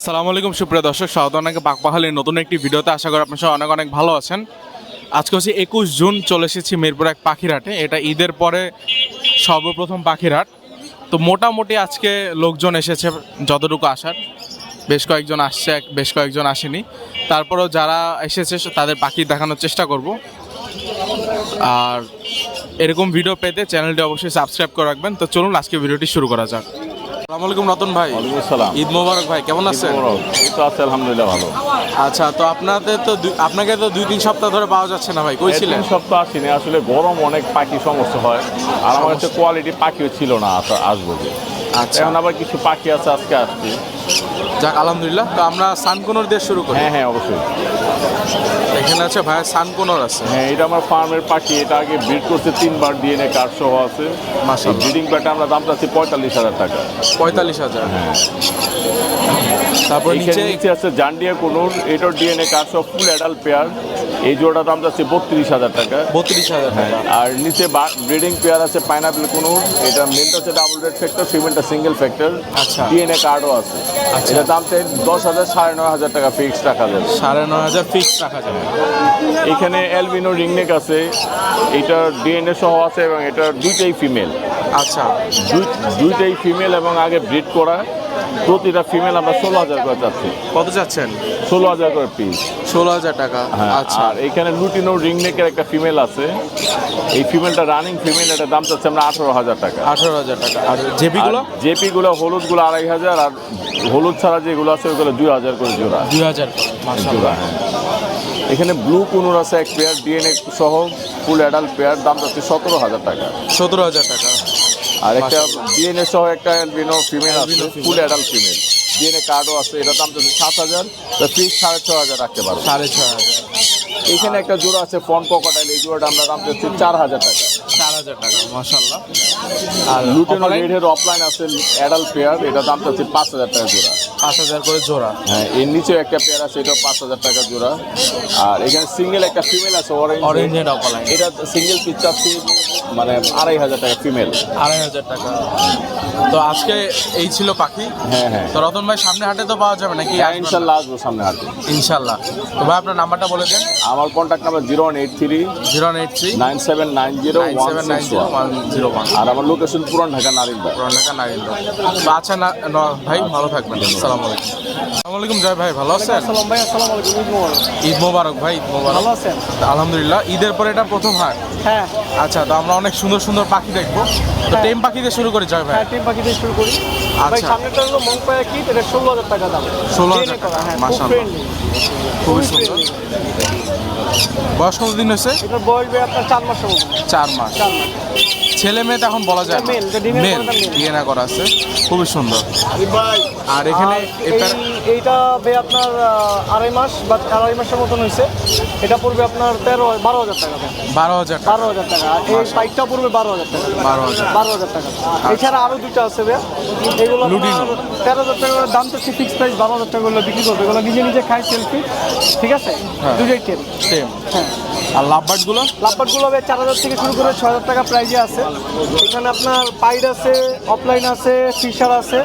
সালামু আলাইকুম, সুপ্রিয় দর্শক, স্বাগত অনেকে বাকবাহালির নতুন একটি ভিডিওতে। আশা করি আপনার সবাই অনেক অনেক ভালো আছেন। আজকে হচ্ছে একুশ জুন, চলে এসেছি মিরপুর এক পাখিরহাটে। এটা ঈদের পরে সর্বপ্রথম পাখিরহাট। তো মোটামুটি আজকে লোকজন এসেছে যতটুকু আসার। বেশ কয়েকজন আসছে এক- বেশ কয়েকজন আসেনি। তারপরেও যারা এসেছে, তাদের পাখি দেখানোর চেষ্টা করব। আর এরকম ভিডিও পেতে চ্যানেলটি অবশ্যই সাবস্ক্রাইব করে রাখবেন। তো চলুন আজকে ভিডিওটি শুরু করা যাক। আসসালামু আলাইকুম রতন ভাই। ওয়ালাইকুম ঈদ মোবারক ভাই কেমন আছেন? এই তো আছে আলহামদুলিল্লাহ ভালো। আচ্ছা তো আপনাদের তো আপনাকে তো দুই তিন সপ্তাহ ধরে পাওয়া যাচ্ছে না ভাই কই ছিলেন তিন সপ্তাহ আসিনি আসলে গরম অনেক পাখি সমস্যা হয়। আর আমার কাছে কোয়ালিটি পাখিও ছিল না আসব যে। আচ্ছা। এখন আবার কিছু পাখি আছে আজকে আসছি। যাক আলহামদুলিল্লাহ। তো আমরা সানকোনর দিয়ে শুরু করি। হ্যাঁ হ্যাঁ অবশ্যই। এখানে আছে ভাই সানকোনর আছে। হ্যাঁ এটা আমার ফার্মের পাখি। এটা আগে ব্রিড করছে তিনবার ডিএনএ কার্ড সহ আছে। মাসে ব্রিডিং প্যাটা আমরা দাম চাচ্ছি পঁয়তাল্লিশ হাজার টাকা। পঁয়তাল্লিশ হাজার। হ্যাঁ। তারপর নিচে নিচে আছে জান্ডিয়া কুনুর এটার ডিএনএ কার্ড সহ ফুল অ্যাডাল্ট পেয়ার এই জোড়া দাম যাচ্ছে বত্রিশ হাজার টাকা। বত্রিশ হাজার হ্যাঁ টাকা আর নিচে ব্রিডিং পেয়ার আছে পাইনাপেল কুনুর। এটা মেলটা হচ্ছে ডাবল রেড ফ্যাক্টর ফিমেলটা সিঙ্গেল ফ্যাক্টর আচ্ছা। ডিএনএ কার্ডও আছে। আচ্ছা। এটা দাম চাই দশ হাজার সাড়ে নয় হাজার টাকা ফিক্সড রাখা যাবে। সাড়ে নয় হাজার ফিক্স রাখা যাবে। এখানে অ্যালবিনো রিংনেক আছে। এটার ডিএনএ সহ আছে এবং এটার দুইটাই ফিমেল আচ্ছা। দুইটাই ফিমেল এবং আগে ব্রিড করা। প্রতিটা ফিমেল আমরা ষোলো হাজার করে চাচ্ছি। কত চাচ্ছেন? ষোলো হাজার করে পিস ষোলো হাজার টাকা। হ্যাঁ আচ্ছা। আর এখানে লুটিনো রিংনেকের একটা ফিমেল আছে। এই ফিমেলটা রানিং ফিমেল এটার দাম চাচ্ছে আমরা আঠারো হাজার টাকা। আঠারো হাজার টাকা। আর জেপিগুলো? জেপি গুলো হলুদগুলো আড়াই হাজার আর হলুদ ছাড়া যেগুলো আছে ওগুলো দুই হাজার করে জোড়া। দুই হাজার জোড়া হ্যাঁ। এখানে ব্লু কুনুর আছে এক পেয়ার ডিএনএ সহ ফুল অ্যাডাল্ট পেয়ার দাম চাচ্ছে সতেরো হাজার টাকা। সতেরো হাজার টাকা। আর একটা ডিএনএ সহ একটা অ্যালবিনো ফিমেল আছে। ফুল অ্যাডাল্ট ফিমেল ডিএনএ কার্ডও আছে এটার দাম যাচ্ছে সাত হাজার তা ফিক্স সাড়ে ছ হাজার রাখতে পারব। সাড়ে ছ হাজার। এখানে একটা জোড়া আছে ফন ককাটাইল এই জোড়াটা আমরা দাম যাচ্ছে চার হাজার টাকা। চার হাজার টাকা মাসাল্লাহ আর লুটেন? রেডের অফলাইন আছে অ্যাডাল্ট পেয়ার এটা দাম চাচ্ছে পাঁচ হাজার টাকা জোড়া। পাঁচ হাজার করে জোড়া। হ্যাঁ এর নিচে একটা পেয়ার আছে এটা পাঁচ হাজার টাকা জোড়া। আর এখানে সিঙ্গেল একটা ফিমেল আছে অরেঞ্জ অরেঞ্জ এন্ড অপালাইন এটা সিঙ্গেল পিস চাচ্ছি মানে আড়াই হাজার টাকা ফিমেল আড়াই হাজার টাকা। তো আজকে এই ছিল পাখি। হ্যাঁ হ্যাঁ। তো রতন ভাই সামনে হাটে তো পাওয়া যাবে নাকি? হ্যাঁ ইনশাল্লাহ আসব সামনে হাতে ইনশাল্লাহ। তো ভাই আপনার নাম্বারটা বলে দেন। আমার contact number zero one eight three zero eight three nine seven nine zero one seven nine zero one one zero one আর আমার লোকেশন পুরান ঢাকা নারিন্দা পুরান ঢাকা নাগেন্দ্র তো আচ্ছা না ন- ভাই ভালো থাকবেন। আসসালামু আলাইকুম। আসসালামু আলাইকুম জয় ভাই ভালো আছেন? আসসালাম ভাই আসসালামু আলাইকুম ঈদ মোবারক। ঈদ মোবারক ভাই ঈদ মোবারক। ভালো আছেন? আলহামদুলিল্লাহ ঈদের পরে এটা প্রথম হাট? হ্যাঁ। আচ্ছা তো আমরা অনেক সুন্দর সুন্দর পাখি দেখব। তো হ্যাঁ। টেম পাখি দিয়ে শুরু করি জয় ভাই। টেম পাখি দিয়ে শুরু করি। ভাই আচ্ছা। সামনেটা হলো মংপায়া কি এটা ষোলো হাজার টাকা দাম। 16,000 হাজার টাকা হ্যাঁ ফ্রেন্ডলি খুবই সুন্দর। বয়স কতদিন হয়েছে? এটার বয়স আপনার চার মাস চার মাস। চার মাস। ছেলে মেয়ে এখন বলা যায় এটা মেল। ডিএনএ করা আছে। খুবই সুন্দর। আর এখানে এইটা বে আপনার আড়াই মাস বা আড়াই মাসের মতন হয়েছে। এটা পড়বে আপনার তেরো বারো হাজার টাকা বারো হাজার বারো হাজার টাকা। আর এই পাইকটা পড়বে বারো হাজার টাকা। বারো হাজার। বারো হাজার টাকা। এছাড়া আরও দুটো আছে ভাই। এগুলো তেরো হাজার টাকা দাম তো ফিক্স প্রাইস বারো হাজার টাকা করে বিক্রি করবে। এগুলো নিজে নিজে খায় সেলফি ঠিক আছে। দুটোই টেম হ্যাঁ। আর লাভবার্ডগুলো লাভবারগুলো হবে চার হাজার থেকে শুরু করে ছয় হাজার টাকা প্রাইজে আছে। এখানে আপনার পাইড আছে অফলাইন আছে ফিশার আছে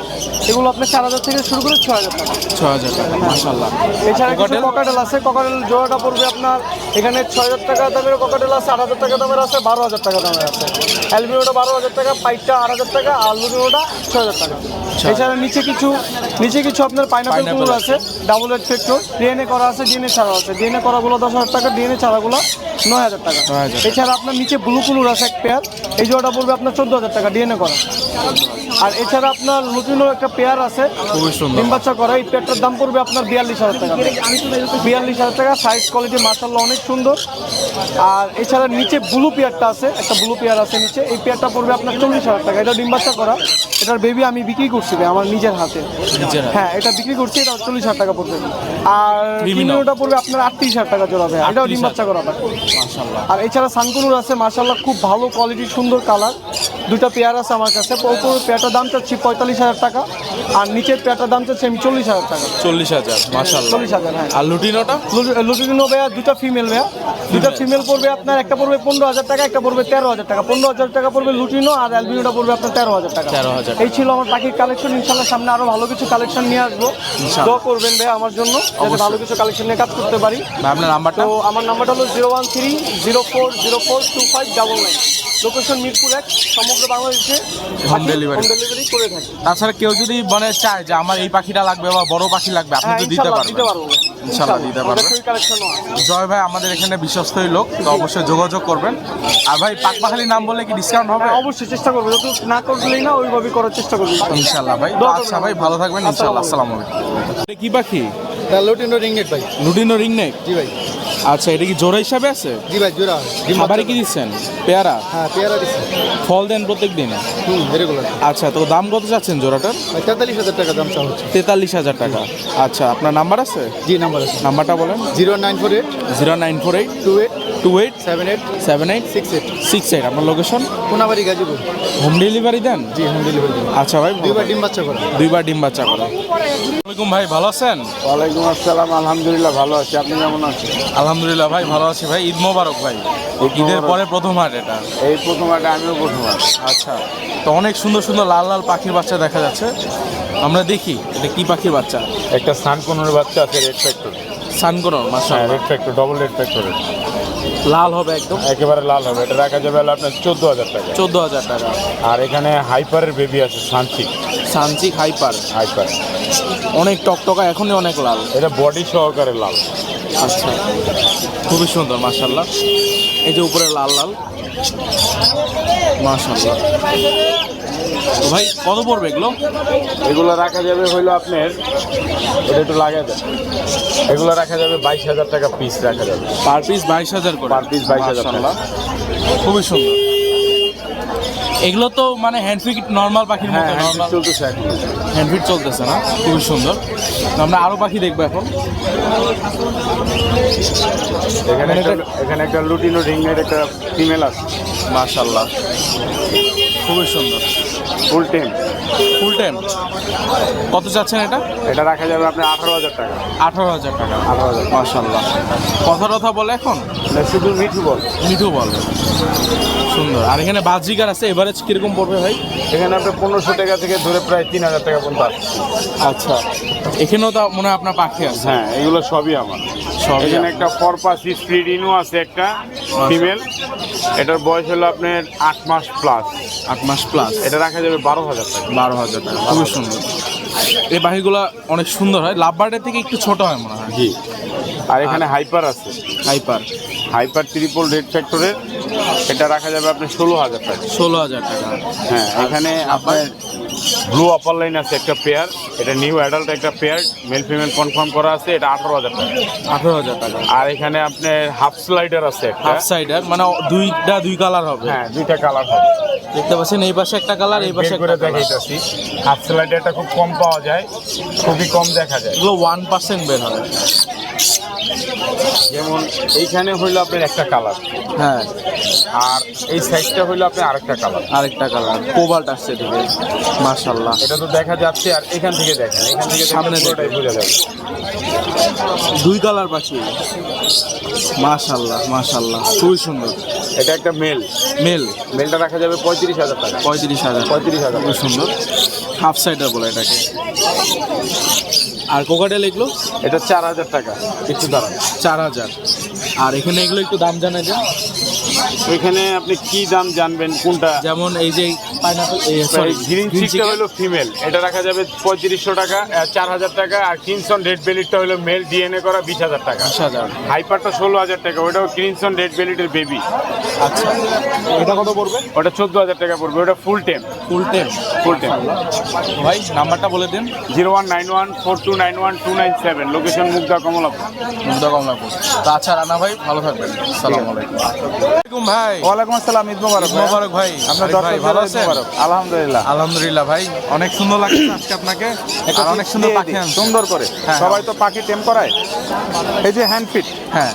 এগুলো আপনার চার হাজার থেকে শুরু করে ছয় হাজার টাকা। ছয় হাজার টাকা মাসাল্লাহ এছাড়া কিছু ককাটেল আছে ককাটেল জোড়াটা পড়বে আপনার এখানে ছয় হাজার টাকা দামের ককাটেল আছে আট হাজার টাকা দামের আছে বারো হাজার টাকা দামের আছে। অ্যালবিনোটা বারো হাজার টাকা পাইটটা আট হাজার টাকা আর লুবিনোটা ছয় হাজার টাকা। এছাড়া নিচে কিছু নিচে কিছু আপনার পাইনাপেল কুমড়ো আছে। ডাবল এড পেট্রোল ডিএনএ করা আছে ডিএনএ ছাড়া আছে। ডিএনএ করাগুলো দশ হাজার টাকা ডিএনএ ছাড়াগুলো নয় হাজার টাকা। এছাড়া আপনার নিচে ব্লু কুলুর আছে এক পেয়ার এই জোড়াটা বলবে আপনার চোদ্দ হাজার টাকা ডিএনএ করা। আর এছাড়া আপনার লুটিনোর একটা পেয়ার আছে খুবই সুন্দর। ডিম বাচ্চা করা এই পেয়ারটার দাম পড়বে আপনার বিয়াল্লিশ হাজার টাকা। বিয়াল্লিশ হাজার টাকা সাইজ কোয়ালিটি মার্শাল্লাহ অনেক সুন্দর। আর এছাড়া নিচে ব্লু পেয়ারটা আছে একটা ব্লু পেয়ার আছে নিচে এই পেয়ারটা পড়বে আপনার চল্লিশ হাজার টাকা। এটা ডিম বাচ্চা করা এটার বেবি আমি বিক্রি করছি আমার নিজের হাতে। হ্যাঁ এটা বিক্রি করছি এটা চল্লিশ হাজার টাকা পড়বে। আর। ওটা পড়বে আপনার আটত্রিশ হাজার টাকা জোড়া ভাই এটাও ডিম বাচ্চা করা আর এছাড়া সানকুনুর আছে মার্শাল্লাহ খুব ভালো কোয়ালিটির সুন্দর কালার দুটা পেয়ার আছে আমার কাছে। ওপর পেয়ারটার দাম চাচ্ছি পঁয়তাল্লিশ হাজার টাকা আর নিচের পেয়ারটার দাম চাচ্ছি আমি চল্লিশ হাজার টাকা। চল্লিশ হাজার মাসাল্লাহ চল্লিশ হাজার হ্যাঁ। আর লুটিনোটা লুটিনো ভাইয়া দুটা ফিমেল ভাইয়া। দুটা ফিমেল পড়বে আপনার একটা পড়বে পনেরো হাজার টাকা একটা পড়বে তেরো হাজার টাকা। পনেরো হাজার টাকা পড়বে লুটিনো আর অ্যালবিনোটা পড়বে আপনার তেরো হাজার টাকা। 13,000 এই ছিল আমার পাখির কালেকশন ইনশাল্লাহ সামনে আরও ভালো কিছু কালেকশন নিয়ে আসব। দোয়া করবেন ভাই আমার জন্য যাতে ভালো কিছু কালেকশন নিয়ে কাজ করতে পারি। আপনার নাম্বারটা তো আমার নাম্বারটা হলো zero one three zero four zero four two five double nine location Mirpur এক সমগ্র বাংলাদেশে। হোম ডেলিভারি করে থাকি। তাছাড়া কেউ যদি মানে চায় যে আমার এই পাখিটা লাগবে বা বড় পাখি লাগবে আপনি হ্যাঁ তো দিতে ইনশাল্লাহ দিতে পারবেন পারব। ইনশাল্লাহ দিতে পারবেন। জয় ভাই আমাদের এখানে বিশ্বস্তই লোক তো অবশ্যই যোগাযোগ করবেন। আর ভাই পাকপাখালি নাম বললে কি ডিসকাউন্ট হবে? হ্যাঁ অবশ্যই চেষ্টা করব। যত না করলেই না ওইভাবে করার চেষ্টা করব। ইনশাল্লাহ ভাই। আচ্ছা ভাই ভালো থাকবেন ইনশাল্লাহ। আসসালামু আলাইকুম। কি পাখি? লুটিনো রিঙ্গেট ভাই। লুডিনো রিং নেক জি ভাই। আচ্ছা এটা কি জোড়া হিসাবে আছে? জি ভাই জোড়া। খাবারে কি দিচ্ছেন? পেয়ারা? হ্যাঁ পেয়ারা দিচ্ছে। ফল দেন প্রত্যেক দিনে? হুম রেগুলার আচ্ছা তো দাম কত চাচ্ছেন জোড়াটার? তেতাল্লিশ হাজার টাকা দাম চাওয়া হচ্ছে। তেতাল্লিশ হাজার টাকা। আচ্ছা আপনার নাম্বার আছে? জি নাম্বার আছে। নাম্বারটা বলেন। Zero nine four eight zero nine four eight two eight two eight seven eight seven eight six eight. Six eight. আপনার location Konabari Gazipur. Home delivery দেন? জি হোম ডেলিভারি আচ্ছা ভাই দুইবার ডিম বাচ্চা করে। দুইবার ডিম বাচ্চা করে। আসসালামাইকুম ভাই ভালো আছেন? ওয়ালাইকুম আসসালাম আলহামদুলিল্লাহ ভালো আছি। আপনি কেমন আছেন? আলহামদুলিল্লাহ ভাই ভালো আছি ভাই। ঈদ মোবারক ভাই। ঈদের পরে প্রথম হাট এটা। এই প্রথম হাটে আমিও প্রথম হাট। আচ্ছা তো অনেক সুন্দর সুন্দর লাল লাল পাখির বাচ্চা দেখা যাচ্ছে। আমরা দেখি এটা কি পাখির বাচ্চা। একটা সানকোনের বাচ্চা আছে রেড ফ্যাক্টর। সানকোনর মাসা হ্যাঁ রেড ফ্যাক্টর ডবল রেড ফ্যাক্টরের। লাল হবে একদম। একেবারে লাল হবে। এটা রাখা যাবে আপনার চোদ্দ হাজার টাকা। চোদ্দ হাজার টাকা। আর এখানে হাইপারের বেবি আছে সানচিক। সানচিক হাইপার। হাইপার। অনেক টকটকা এখনই অনেক লাল। এটা বডি সহকারে লাল। আচ্ছা। খুবই সুন্দর মাশাল্লাহ এই যে উপরে লাল লাল। মাশাল্লাহ তো ভাই কত পড়বে এগুলো? এগুলো রাখা যাবে হইল আপনার এটা একটু লাগাই দেন। এগুলো রাখা যাবে বাইশ হাজার টাকা পিস রাখা যাবে। পার পিস বাইশ হাজার করে। Per piece 22,000 টাকা। খুবই সুন্দর। এগুলো তো মানে হ্যান্ডফিট নর্মাল পাখির হ্যাঁ মতো নর্মাল চলতেছে এখন। হ্যান্ডফিট চলতেছে না খুবই সুন্দর। আমরা আরও পাখি দেখব এখন। এখানে একটা এখানে একটা লুটিনো রিংয়ের একটা ফিমেল আছে। মাশাল্লাহ খুবই সুন্দর। ফুল টেম ফুল টাইম কত চাচ্ছেন এটা? এটা রাখা যাবে আপনার আঠারো হাজার টাকা। আঠারো হাজার টাকা। আঠারো হাজার মাশাল্লাহ কথা কথা বলে এখন? শুধু মিঠু বল। মিঠু বল। সুন্দর। আর এখানে বাজিকার আছে এভারেজ কীরকম পড়বে ভাই? এখানে আপনার পনেরোশো টাকা থেকে ধরে প্রায় তিন হাজার টাকা পর্যন্ত আচ্ছা। এখানেও তো মনে হয় আপনার পাখি আছে। হ্যাঁ এগুলো সবই আমার। সবই এখানে একটা ফরপাস স্প্রিডিনও আছে একটা ফিমেল। এটার বয়স হলো আপনার আট মাস প্লাস আট মাস প্লাস এটা রাখা যাবে বারো হাজার টাকা। বারো হাজার টাকা খুবই সুন্দর। এই বাহিগুলো অনেক সুন্দর হয়। লাভবার্ডের থেকে একটু ছোট হয় মনে হয়। জি। আর এখানে হাইপার আছে। হাইপার হাইপার ট্রিপল রেড ফ্যাক্টরের এটা রাখা যাবে আপনার ষোলো হাজার টাকা। ষোলো হাজার টাকা। হ্যাঁ এখানে আপনার ব্লু আপার লাইন আছে একটা পেয়ার এটা নিউ অ্যাডাল্ট একটা পেয়ার মেল ফিমেল কনফার্ম করা আছে এটা আঠারো হাজার টাকা। আঠারো হাজার টাকা। আর এখানে আপনার হাফ স্লাইডার আছে হাফ সাইডার মানে দুইটা দুই কালার হবে। হ্যাঁ দুইটা কালার হবে। দেখতে পাচ্ছেন এই পাশে একটা কালার এই পাশে করে। দেখাইতেছি। হাফ স্লাইডারটা খুব কম পাওয়া যায় খুবই কম দেখা যায়। এগুলো ওয়ান পার্সেন্ট বের হবে। যেমন এইখানে হইল আপনার একটা কালার হ্যাঁ। আর এই সাইডটা হইল আপনার আরেকটা কালার আরেকটা কালার কোবাল্ট আসছে এদিকে মাশাল্লাহ এটা তো দেখা যাচ্ছে আর এখান থেকে দেখেন এখান থেকে সামনে পুরোটাই বোঝা যাবে। দুই কালার পাখি মাশাল্লাহ মাশাল্লাহ খুবই সুন্দর। এটা একটা মেল মেল মেলটা রাখা যাবে পঁয়ত্রিশ হাজার টাকা। পঁয়ত্রিশ হাজার। পঁয়ত্রিশ হাজার খুবই সুন্দর। হাফ সাইডার বলে এটাকে। আর কোকাটেল এগুলো? এটা চার হাজার টাকা। একটু দাঁড়ান চার হাজার। আর এখানে এগুলো একটু দাম জানা দেন। এখানে আপনি কি দাম জানবেন? কোনটা? যেমন এই যে পাইনাপল গ্রিন চিকটা হলো ফিমেল এটা রাখা যাবে পঁয়ত্রিশশো টাকা চার হাজার টাকা আর কিনসন রেড বেলিটটা হলো মেল ডিএনএ করা বিশ হাজার টাকা। বিশ হাজার হাইপারটা ষোলো হাজার টাকা ওটাও ক্রিনসন রেড বেলিটের বেবি আচ্ছা। এটা কত পড়বে? ওটা চোদ্দ হাজার টাকা পড়বে ওটা ফুল টেম ফুল টেম ফুল টেম ভাই নাম্বারটা বলে দিন। Zero one nine one four two nine one two nine seven. Location Mugda Kamalapur. Mugda Kamalapur. তো আচ্ছা রানা ভাই ভালো থাকবেন। সালাম আলাইকুম। আলাইকুম ভাই। ওয়ালাইকুম আসসালাম ঈদ মোবারক মোবারক ভাই। আপনার দর্শক ভালো আছেন? আলহামদুলিল্লাহ। আলহামদুলিল্লাহ ভাই অনেক সুন্দর লাগছে আজকে আপনাকে। আর অনেক সুন্দর পাখি সুন্দর করে। হ্যাঁ, সবাই তো পাখি টেম করায়। এই যে হ্যান্ড ফিট হ্যাঁ।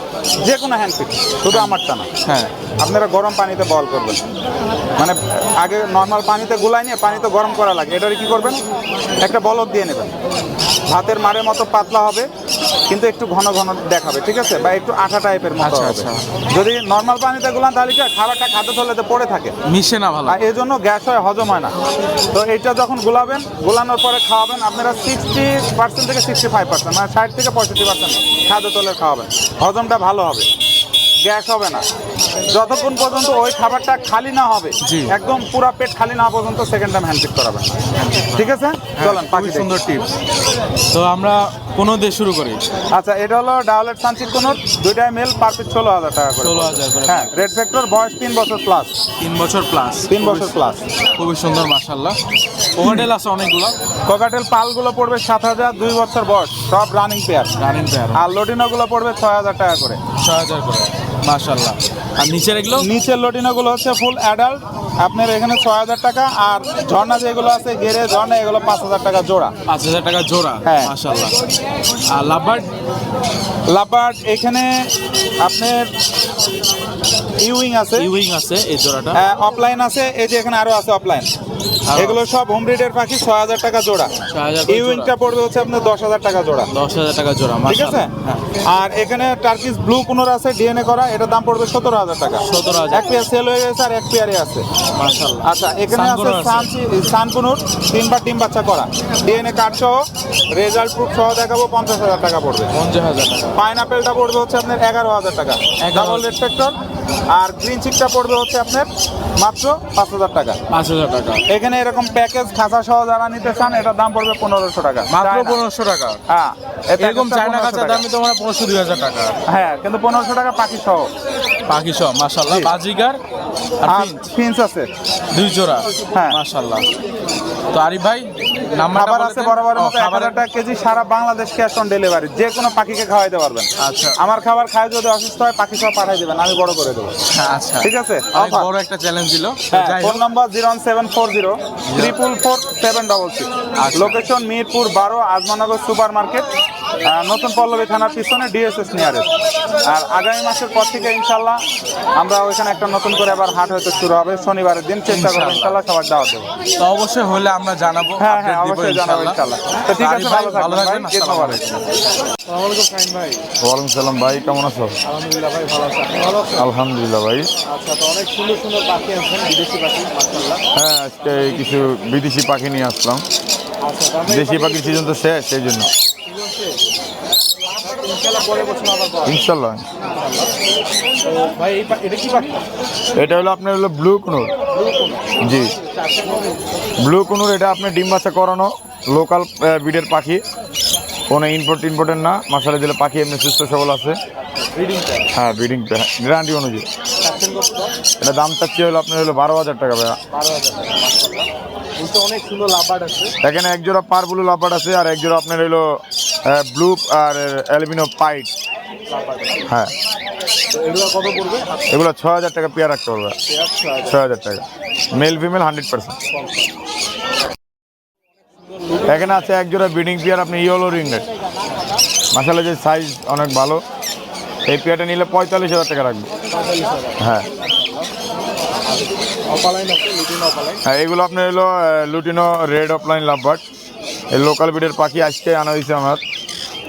যে কোনো হ্যান্ড ফিট শুধু আমারটা না। হ্যাঁ। আপনারা গরম পানিতে বল করবেন। মানে আগে নর্মাল পানিতে গুলাই নিয়ে পানিতে গরম করা লাগে। এটারে কি করবেন? একটা বলক দিয়ে নেবেন। ভাতের মারের মতো পাতলা হবে। কিন্তু একটু ঘন ঘন দেখাবে ঠিক আছে? বা একটু আঠা টাইপের মতো আচ্ছা, হবে। আচ্ছা। যদি নর্মাল পানিতে গুলান তাহলে কি খাবারটা খাদ্য থলেতে পড়ে থাকে। মিশে না ভালো। আর এই জন্য গ্যাস হয় হজম হয় না। তো এটা যখন গুলাবেন গুলানোর পরে খাওয়াবেন আপনারা সিক্সটি পার্সেন্ট থেকে সিক্সটি ফাইভ পার্সেন্ট মানে ষাট থেকে পঁয়ষট্টি পার্সেন্ট খাদ্য তলে খাওয়াবেন। হজমটা ভালো হবে। গ্যাস হবে না। যতক্ষণ পর্যন্ত ওই খাবারটা খালি না হবে। একদম পুরা পেট খালি না পর্যন্ত সেকেন্ড টাইম হ্যান্ডপিক করাবেন। ঠিক আছে? চলেন পাখি সুন্দর টিপস তো আমরা কোনো দিয়ে শুরু করি? আচ্ছা এটা হলো ডাউলেট সানচিক কোন দুইটাই মেল পার পিস ষোলো হাজার টাকা করে। 16,000 করে। হ্যাঁ রেড ফ্যাক্টর বয়স তিন বছর প্লাস তিন বছর প্লাস তিন বছর প্লাস খুবই সুন্দর মাশাল্লাহ ওভারডেল আছে অনেকগুলো। কোকাটেল পালগুলো পড়বে সাত হাজার দুই বছর বয়স সব রানিং পেয়ার রানিং পেয়ার আর লটিনোগুলো পড়বে ছয় হাজার টাকা করে। ছয় হাজার করে। মাশাল্লাহ আর নিচের এগুলো? নিচের লটিনোগুলো হচ্ছে ফুল অ্যাডাল্ট আপনার এখানে ছয় হাজার টাকা আর ঝর্ণা যেগুলো আছে গেরে ঝর্ণা এগুলো পাঁচ হাজার টাকা জোড়া। পাঁচ হাজার টাকা জোড়া? হ্যাঁ। মাশাল্লাহ আর লাভবার্ড? লাবার্ড এখানে আপনার ইউইং আছে। ইউইং আছে এই জোড়াটা। অফলাইন আছে এই যে এখানে আরও আছে অফলাইন এগুলো সব হোম ব্রিডের পাখি ছয় হাজার টাকা জোড়া। 6,000 করে ইউইংটা পড়বে হচ্ছে আপনার দশ হাজার টাকা জোড়া। দশ হাজার টাকা জোড়া ঠিক আছে? হ্যাঁ। আর এখানে টার্কিস ব্লু কুনোর আছে ডিএনএ করা এটার দাম পড়বে সতেরো হাজার টাকা। 17,000 এক পেয়ার সেল হয়ে গেছে আর এক পেয়ারে আছে। আচ্ছা এখানে আছে সান সানকুনুর তিনবার ডিম বাচ্চা করা। ডিএনএ কার্ড সহ রেজাল্ট প্রুফ সহ দেখাবো পঞ্চাশ হাজার টাকা পড়বে। পঞ্চাশ হাজার টাকা। পাইনাপেলটা পড়বে হচ্ছে আপনার এগারো হাজার টাকা। 11,000 ডাবল রেড ফ্যাক্টর আর গ্রিন চিকটা পড়বে হচ্ছে আপনার মাত্র পাঁচ হাজার টাকা। পাঁচ হাজার টাকা। এখানে এরকম প্যাকেজ খাঁচা সহ যারা নিতে চান এটা দাম পড়বে পনেরোশো টাকা। মাত্র পনেরোশো টাকা? হ্যাঁ এরকম চায়না 1500 কাঁচা তোমার পনেরোশো দুই হাজার টাকা। হ্যাঁ কিন্তু পনেরোশো টাকা পাখি সহ পাখি সব মাশাল্লাহ জি। বাজিগার আর ফিন্স আছে। দুই জোড়া। হ্যাঁ। মাশাল্লাহ তো আরিফ ভাই খাবার আছে। বরাবর মতো এক হাজার টাকা কেজি সারা বাংলাদেশ ক্যাশ অন ডেলিভারি। যে কোনো পাখিকে খাওয়াইতে পারবেন। আচ্ছা। আমার খাবার খায় যদি অসুস্থ হয় পাখি সহ পাঠাই দেবেন। আমি বড় করে দেবো। আচ্ছা ঠিক আছে? বড় একটা চ্যালেঞ্জ দিল। হ্যাঁ ফোন নম্বর zero seven four zero triple four seven double six আচ্ছা। লোকেশন মিরপুর বারো আজমানগর সুপার মার্কেট নতুন পল্লবী থানার পিছনে ডিএসএস নিয়ারেস্ট আর আগামী মাসের পর থেকে ইনশাল্লাহ আমরা ওইখানে একটা নতুন করে আবার হাট হয়তো শুরু হবে। শনিবারের দিন চেষ্টা করব ইনশাল্লাহ। সবার দাওয়াত দেবো। তো অবশ্যই হলে আমরা জানাব হ্যাঁ হ্যাঁ অবশ্যই জানাব ইনশাল্লাহ। তো ঠিক আছে ভালো থাকবেন ভাই। ওয়ালাইকুম সালাম কেমন আছো? আলহামদুলিল্লাহ ভাই ভালো আছে। ভালো আলহামদুলিল্লাহ ভাই। আচ্ছা তো অনেক সুন্দর সুন্দর পাখি আছেন বিদেশি পাখি মাশাআল্লাহ। হ্যাঁ আজকে কিছু বিদেশি পাখি নিয়ে আসলাম। আচ্ছা দেশি পাখির সিজন তো শেষ সেই জন্য ইনশাআল্লাহ পরে বছর আবার পাবো। ইনশাল্লাহ এটা হলো আপনার হলো ব্লু কুনুর। জি। ব্লু কুনুর এটা আপনার ডিম বাচ্চা করানো লোকাল বিডের পাখি। কোনো ইম্পোর্ট ইম্পোর্টের না। মশালা দিলে পাখি এমনি সুস্থ সবল আছে। হ্যাঁ ব্রিডিংটা গ্যারান্টি অনুযায়ী। এটা দাম চাচ্ছি হলো? আপনার হলো বারো হাজার টাকা ভাইয়া। বারো হাজার টাকা অনেক সুন্দর লাভবার্ড আছে। এখানে এক জোড়া পার ব্লু লাপাট আছে আর এক জোড়া আপনার হলো ব্লু আর অ্যালুমিনো পাইট হ্যাঁ। এগুলো ছ হাজার টাকা পেয়ার রাখতে পারবে। ছ হাজার। টাকা। মেল ফিমেল হান্ড্রেড পার্সেন্ট এখানে আছে এক জোড়া ব্রিডিং পেয়ার আপনি ইয়েলো রিংনেট মাসালা যে সাইজ অনেক ভালো। এই পেয়ারটা নিলে পঁয়তাল্লিশ হাজার টাকা রাখবে। হ্যাঁ। হ্যাঁ এগুলো আপনার হলো লুটিনো, রেড অফলাইন লাভবার্ড। এই লোকাল ব্রিডের পাখি আজকে আনা হয়েছে আমার।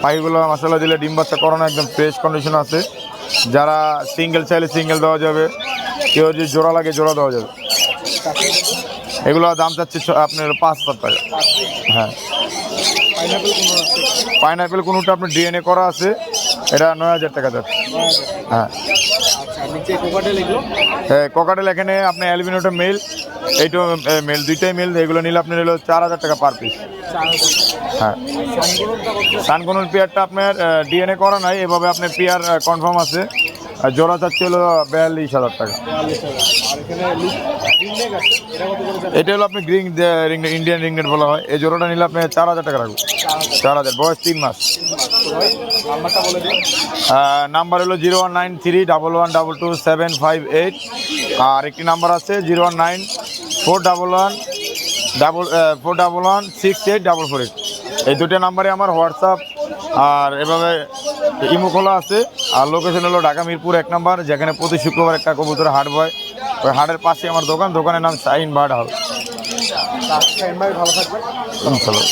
পাখিগুলো মশলা দিলে ডিম বাচ্চা করানো একদম ফ্রেশ কন্ডিশন আছে। যারা সিঙ্গেল চাইলে সিঙ্গেল দেওয়া যাবে, কেউ যদি জোড়া লাগে জোড়া দেওয়া যাবে। এগুলো দাম চাচ্ছে আপনার পাঁচ হাজার টাকা। হ্যাঁ। পাইনাপেল কোনোটা আপনার ডিএনএ করা আছে। এটা নয় হাজার টাকা যাচ্ছে হ্যাঁ। আচ্ছা কোকাটেল এখানে আপনি অ্যালবিনোটা মেল, এইটা মেল, দুইটাই মেল, এগুলো নিলে আপনি নিল চার হাজার টাকা পার পিস। হ্যাঁ। কত পেয়ারটা আপনার ডিএনএ করা নাই, এভাবে আপনার পেয়ার কনফার্ম আছে। আর জোড়া চাচ্ছে হলো বিয়াল্লিশ হাজার টাকা। এটা হলো আপনি গ্রিন ইন্ডিয়ান রিংনেট বলা হয়। এই জোড়াটা নিলে আপনি চার হাজার টাকা রাখবেন। চার হাজার, বয়স তিন মাস। নাম্বার হলো zero one nine three double one double two seven five eight. আর একটি নাম্বার আছে zero one nine four double one double four double one six eight double four eight. এই দুটো নাম্বারে আমার হোয়াটসঅ্যাপ। আর এভাবে ইমো খোলা আছে। আর লোকেশন হলো ঢাকা মিরপুর এক নাম্বার, যেখানে প্রতি শুক্রবার একটা কবুতরের হাট হয়। ওই হাটের পাশে আমার দোকান দোকানের নাম শাহিন বার্ড হাউস ভালো থাকবেন। ইনশাল্লাহ।